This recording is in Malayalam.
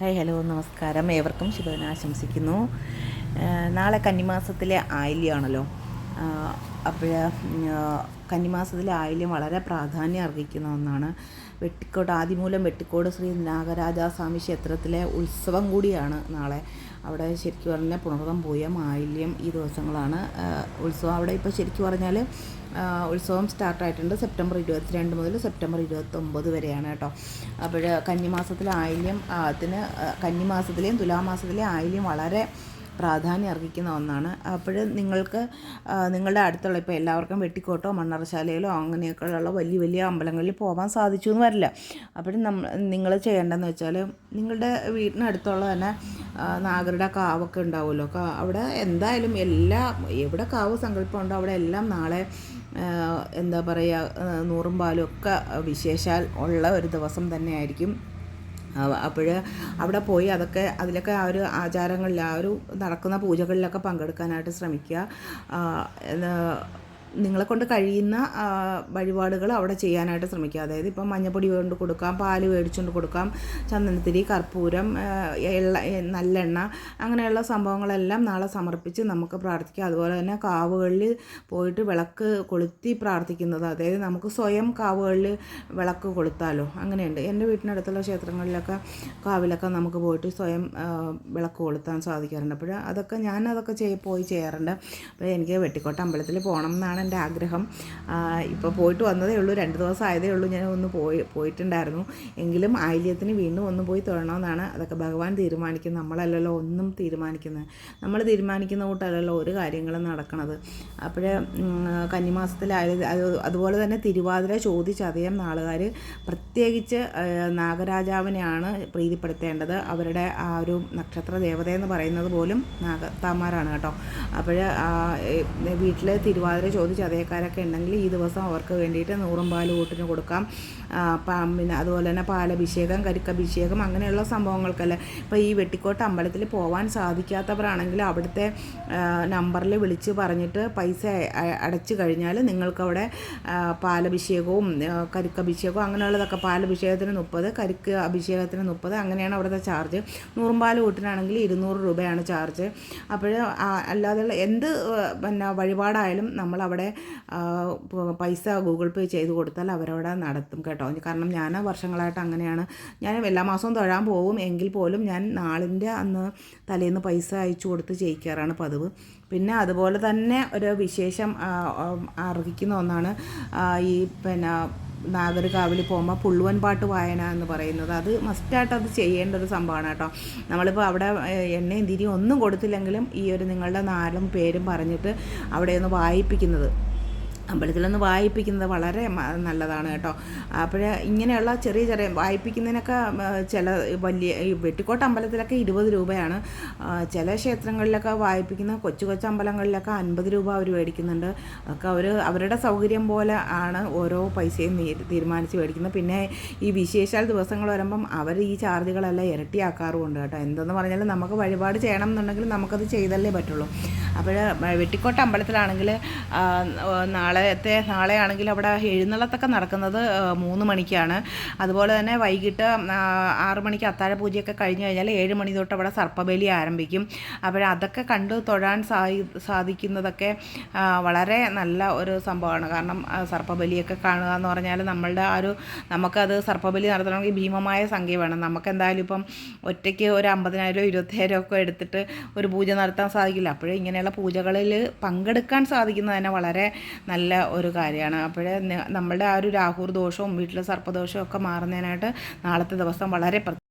ഹായ് ഹലോ നമസ്കാരം. ഏവർക്കും ശുഭദിനം ആശംസിക്കുന്നു. നാളെ കന്നിമാസത്തിലെ ആയില്യമാണല്ലോ അപ്പോൾ കന്നിമാസത്തിലെ ആയില്യം വളരെ പ്രാധാന്യം അർഹിക്കുന്ന ഒന്നാണ്. വെട്ടിക്കോട് ആദിമൂലം വെട്ടിക്കോട് ശ്രീ നാഗരാജാസ്വാമി ക്ഷേത്രത്തിലെ ഉത്സവം കൂടിയാണ് നാളെ. അവിടെ ശരിക്കും പറഞ്ഞാൽ പുണർതം പൂയം ആയില്യം ഈ ദിവസങ്ങളാണ്. ഉത്സവം അവിടെ ഇപ്പോൾ ശരിക്കും പറഞ്ഞാൽ ഉത്സവം സ്റ്റാർട്ടായിട്ടുണ്ട് സെപ്റ്റംബർ ഇരുപത്തിരണ്ട് മുതൽ സെപ്റ്റംബർ ഇരുപത്തൊമ്പത് വരെയാണ് കേട്ടോ. അപ്പോൾ കന്നിമാസത്തിലെ ആയില്യം അതിന് കന്നിമാസത്തിലെയും തുലാമാസത്തിലെയും ആയില്യം വളരെ പ്രാധാന്യം അർഹിക്കുന്ന ഒന്നാണ്. അപ്പോൾ നിങ്ങൾക്ക് നിങ്ങളുടെ അടുത്തുള്ള ഇപ്പോൾ എല്ലാവർക്കും വെട്ടിക്കോട്ടോ മണ്ണറശാലയിലോ അങ്ങനെയൊക്കെയുള്ള വലിയ വലിയ അമ്പലങ്ങളിൽ പോകാൻ സാധിച്ചു എന്ന് വരില്ല. അപ്പോഴും നമ്മൾ നിങ്ങൾ ചെയ്യേണ്ടതെന്ന് വെച്ചാൽ നിങ്ങളുടെ വീടിനടുത്തുള്ള തന്നെ നാഗരുടെ കാവൊക്കെ ഉണ്ടാവുമല്ലോ. അവിടെ എന്തായാലും എല്ലാ എവിടെ കാവ് സങ്കല്പമുണ്ടോ അവിടെ എല്ലാം നാളെ എന്താ പറയുക നൂറും പാലും ഒക്കെ വിശേഷാൽ ഉള്ള ഒരു ദിവസം തന്നെയായിരിക്കും. അപ്പോൾ അവിടെ പോയി അതൊക്കെ അതിലൊക്കെ ആ ഒരു ആചാരങ്ങളിൽ ആ ഒരു നടക്കുന്ന പൂജകളിലൊക്കെ പങ്കെടുക്കാനായിട്ട് ശ്രമിക്കുക. നിങ്ങളെ കൊണ്ട് കഴിയുന്ന വഴിപാടുകൾ അവിടെ ചെയ്യാനായിട്ട് ശ്രമിക്കുക. അതായത് ഇപ്പം മഞ്ഞപ്പൊടി കൊണ്ട് കൊടുക്കാം പാൽ മേടിച്ചുകൊണ്ട് കൊടുക്കാം ചന്ദനത്തിരി കർപ്പൂരം എള്ള നല്ലെണ്ണ അങ്ങനെയുള്ള സംഭവങ്ങളെല്ലാം നാളെ സമർപ്പിച്ച് നമുക്ക് പ്രാർത്ഥിക്കാം. അതുപോലെ തന്നെ കാവുകളിൽ പോയിട്ട് വിളക്ക് കൊളുത്തി പ്രാർത്ഥിക്കുന്നത്. അതായത് നമുക്ക് സ്വയം കാവുകളിൽ വിളക്ക് കൊളുത്താലോ? അങ്ങനെയുണ്ട്. എന്റെ വീട്ടിനടുത്തുള്ള ക്ഷേത്രങ്ങളിലൊക്കെ കാവിലൊക്കെ നമുക്ക് പോയിട്ട് സ്വയം വിളക്ക് കൊളുത്താൻ സാധിക്കാറുണ്ട്. അപ്പോൾ അതൊക്കെ ഞാൻ അതൊക്കെ ചെയ് പോയി ചെയ്യാറുണ്ട്. അപ്പോൾ എനിക്ക് വെട്ടിക്കോട്ട അമ്പലത്തിൽ പോകണം എന്നാണ് എന്നാണ് എന്റെ ആഗ്രഹം. ഇപ്പോൾ പോയിട്ട് വന്നതേ ഉള്ളൂ. രണ്ട് ദിവസം ആയതേ ഉള്ളൂ ഞാൻ ഒന്ന് പോയി പോയിട്ടുണ്ടായിരുന്നു. എങ്കിലും ആയില്യത്തിന് വീണ്ടും ഒന്ന് പോയി തൊഴണമെന്നാണ് അതൊക്കെ ഭഗവാൻ തീരുമാനിക്കുന്നത്. നമ്മളല്ലല്ലോ ഒന്നും തീരുമാനിക്കുന്നത്. നമ്മൾ തീരുമാനിക്കുന്ന കൂട്ടല്ലല്ലോ ഒരു കാര്യങ്ങളും നടക്കണത്. അപ്പോഴേ കന്നിമാസത്തിലായത് അത് അതുപോലെ തന്നെ തിരുവാതിര ചോദിച്ചതയം നാളുകാർ പ്രത്യേകിച്ച് നാഗരാജാവിനെയാണ് പ്രീതിപ്പെടുത്തേണ്ടത്. അവരുടെ ആ ഒരു നക്ഷത്ര ദേവത എന്ന് പറയുന്നത് പോലും നാഗത്താമാരാണ് കേട്ടോ. അപ്പോൾ വീട്ടിലെ തിരുവാതിര ചോദിച്ച് ചോദിച്ച്. ചതയക്കാരൊക്കെ ഉണ്ടെങ്കിൽ ഈ ദിവസം അവർക്ക് വേണ്ടിയിട്ട് നൂറും പാൽ കൂട്ടിന് കൊടുക്കാം. പിന്നെ അതുപോലെ തന്നെ പാലഭിഷേകം കരിക്കഭിഷേകം അങ്ങനെയുള്ള സംഭവങ്ങൾക്കല്ല. ഇപ്പോൾ ഈ വെട്ടിക്കോട്ട് അമ്പലത്തിൽ പോകാൻ സാധിക്കാത്തവരാണെങ്കിൽ അവിടുത്തെ നമ്പറിൽ വിളിച്ച് പറഞ്ഞിട്ട് പൈസ അടച്ചു കഴിഞ്ഞാൽ നിങ്ങൾക്കവിടെ പാലഭിഷേകവും കരിക്കഭിഷേകവും അങ്ങനെയുള്ളതൊക്കെ പാലഭിഷേകത്തിന് മുപ്പത് കരിക്ക് അഭിഷേകത്തിന് മുപ്പത് അങ്ങനെയാണ് അവിടുത്തെ ചാർജ്. നൂറും പാൽ കൂട്ടിനാണെങ്കിൽ ഇരുന്നൂറ് രൂപയാണ് ചാർജ്. അപ്പോൾ അല്ലാതെയുള്ള എന്ത് പിന്നെ വഴിപാടായാലും നമ്മൾ അവിടെ പൈസ ഗൂഗിൾ പേ ചെയ്ത് കൊടുത്താൽ അവരവിടെ നടത്തും കേട്ടോ. കാരണം ഞാൻ വർഷങ്ങളായിട്ട് അങ്ങനെയാണ്. ഞാൻ എല്ലാ മാസവും തൊഴാൻ പോകും. എങ്കിൽ പോലും ഞാൻ നാളിന്റെ അന്ന് തലേന്ന് പൈസ അയച്ചു കൊടുത്ത് ചെയ്യിക്കാറാണ് പതിവ്. പിന്നെ അതുപോലെ തന്നെ ഒരു വിശേഷം അർഹിക്കുന്ന ഒന്നാണ് ഈ പിന്നെ നാഗർകാവിൽ പോകുമ്പോൾ പുള്ളുവൻ പാട്ട് വായന എന്ന് പറയുന്നത്. അത് മസ്റ്റായിട്ട് അത് ചെയ്യേണ്ട ഒരു സംഭവമാണ് കേട്ടോ. നമ്മളിപ്പോൾ അവിടെ എണ്ണയും തിരിയും ഒന്നും കൊടുത്തില്ലെങ്കിലും ഈ ഒരു നിങ്ങളുടെ നാലും പേരും പറഞ്ഞിട്ട് അവിടെ ഒന്ന് വായിപ്പിക്കുന്നത്. അമ്പലത്തിലൊന്ന് വായിപ്പിക്കുന്നത് വളരെ നല്ലതാണ് കേട്ടോ. അപ്പോൾ ഇങ്ങനെയുള്ള ചെറിയ ചെറിയ വായിപ്പിക്കുന്നതിനൊക്കെ ചില വലിയ വെട്ടിക്കോട്ട അമ്പലത്തിലൊക്കെ ഇരുപത് രൂപയാണ്. ചില ക്ഷേത്രങ്ങളിലൊക്കെ വായിപ്പിക്കുന്ന കൊച്ചു കൊച്ചു അമ്പലങ്ങളിലൊക്കെ അൻപത് രൂപ അവർ മേടിക്കുന്നുണ്ട്. അതൊക്കെ അവർ അവരുടെ സൗകര്യം പോലെ ആണ് ഓരോ പൈസയും തീരുമാനിച്ച് മേടിക്കുന്നത്. പിന്നെ ഈ വിശേഷാൽ ദിവസങ്ങൾ വരുമ്പം അവർ ഈ ചാർജുകളെല്ലാം ഇരട്ടിയാക്കാറുമുണ്ട് കേട്ടോ. എന്തെന്ന് പറഞ്ഞാൽ നമുക്ക് വഴിപാട് ചെയ്യണം എന്നുണ്ടെങ്കിൽ നമുക്കത് ചെയ്തല്ലേ പറ്റുള്ളൂ. അപ്പോൾ വെട്ടിക്കോട്ട അമ്പലത്തിലാണെങ്കിൽ നാളെ നാളത്തെ നാളെയാണെങ്കിൽ അവിടെ എഴുന്നള്ളത്തൊക്കെ നടക്കുന്നത് മൂന്ന് മണിക്കാണ്. അതുപോലെ തന്നെ വൈകിട്ട് ആറ് മണിക്ക് അത്താഴ പൂജയൊക്കെ കഴിഞ്ഞ് കഴിഞ്ഞാൽ ഏഴ് മണി തൊട്ട് അവിടെ സർപ്പബലി ആരംഭിക്കും. അപ്പോൾ അതൊക്കെ കണ്ടു തൊഴാൻ സാധി സാധിക്കുന്നതൊക്കെ വളരെ നല്ല ഒരു സംഭവമാണ്. കാരണം സർപ്പബലിയൊക്കെ കാണുക എന്ന് പറഞ്ഞാൽ നമ്മളുടെ ആ ഒരു നമുക്കത് സർപ്പബലി നടത്തണമെങ്കിൽ ഭീമമായ സംഖ്യ വേണം നമുക്ക് എന്തായാലും ഇപ്പം ഒറ്റയ്ക്ക് ഒരു അമ്പതിനായിരം ഇരുപത്തിയായിരം ഒക്കെ എടുത്തിട്ട് ഒരു പൂജ നടത്താൻ സാധിക്കില്ല. അപ്പോഴേ ഇങ്ങനെയുള്ള പൂജകളിൽ പങ്കെടുക്കാൻ സാധിക്കുന്നത് തന്നെ വളരെ നല്ല നല്ല ഒരു കാര്യമാണ്. അപ്പോഴേ നമ്മളുടെ ആ ഒരു രാഹുർ ദോഷവും വീട്ടിലെ സർപ്പദോഷവും ഒക്കെ മാറുന്നതിനായിട്ട് നാളത്തെ ദിവസം വളരെ